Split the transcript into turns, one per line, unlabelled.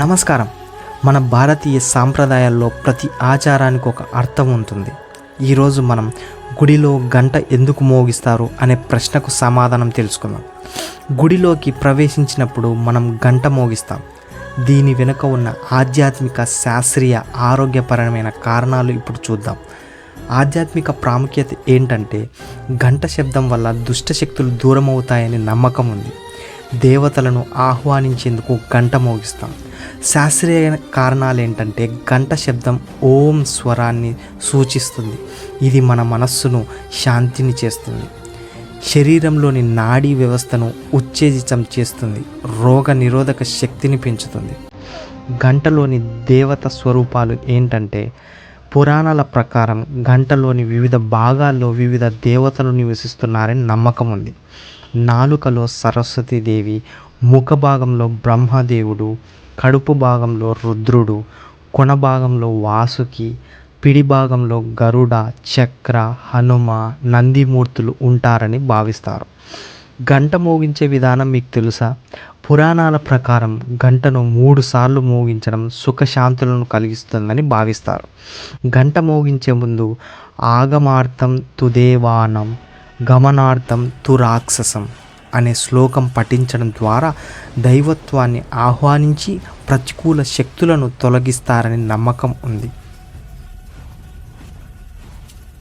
నమస్కారం. మన భారతీయ సాంప్రదాయాల్లో ప్రతి ఆచారానికి ఒక అర్థం ఉంటుంది. ఈరోజు మనం గుడిలో గంట ఎందుకు మోగిస్తారు అనే ప్రశ్నకు సమాధానం తెలుసుకుందాం. గుడిలోకి ప్రవేశించినప్పుడు మనం గంట మోగిస్తాం. దీని వెనుక ఉన్న ఆధ్యాత్మిక శాస్త్రీయ ఆరోగ్యపరమైన కారణాలు ఇప్పుడు చూద్దాం. ఆధ్యాత్మిక ప్రాముఖ్యత ఏంటంటే గంట శబ్దం వల్ల దుష్ట శక్తులు నమ్మకం ఉంది. దేవతలను ఆహ్వానించేందుకు గంట మోగిస్తాం. శాస్త్రీయ కారణాలు ఏంటంటే గంట శబ్దం ఓం స్వరాన్ని సూచిస్తుంది. ఇది మన మనస్సును శాంతిని చేస్తుంది. శరీరంలోని నాడీ వ్యవస్థను ఉత్తేజితం చేస్తుంది. రోగ నిరోధక శక్తిని పెంచుతుంది. గంటలోని దేవత స్వరూపాలు ఏంటంటే పురాణాల ప్రకారం గంటలోని వివిధ భాగాల్లో వివిధ దేవతలు నివసిస్తున్నారని నమ్మకం ఉంది. నాలుకలో సరస్వతీదేవి ముఖ భాగంలో బ్రహ్మదేవుడు కడుపు భాగంలో రుద్రుడు కొన భాగంలో వాసుకి పిడి భాగంలో గరుడ చక్ర హనుమ నందిమూర్తులు ఉంటారని భావిస్తారు. గంట మోగించే విధానం మీకు తెలుసా? పురాణాల ప్రకారం గంటను మూడు సార్లు మోగించడం సుఖశాంతులను కలిగిస్తుందని భావిస్తారు. గంట మోగించే ముందు ఆగమార్థం తుదేవానం గమనార్థం తు రాక్షసం అనే శ్లోకం పఠించడం ద్వారా దైవత్వాన్ని ఆహ్వానించి ప్రతికూల శక్తులను తొలగిస్తారని నమ్మకం ఉంది.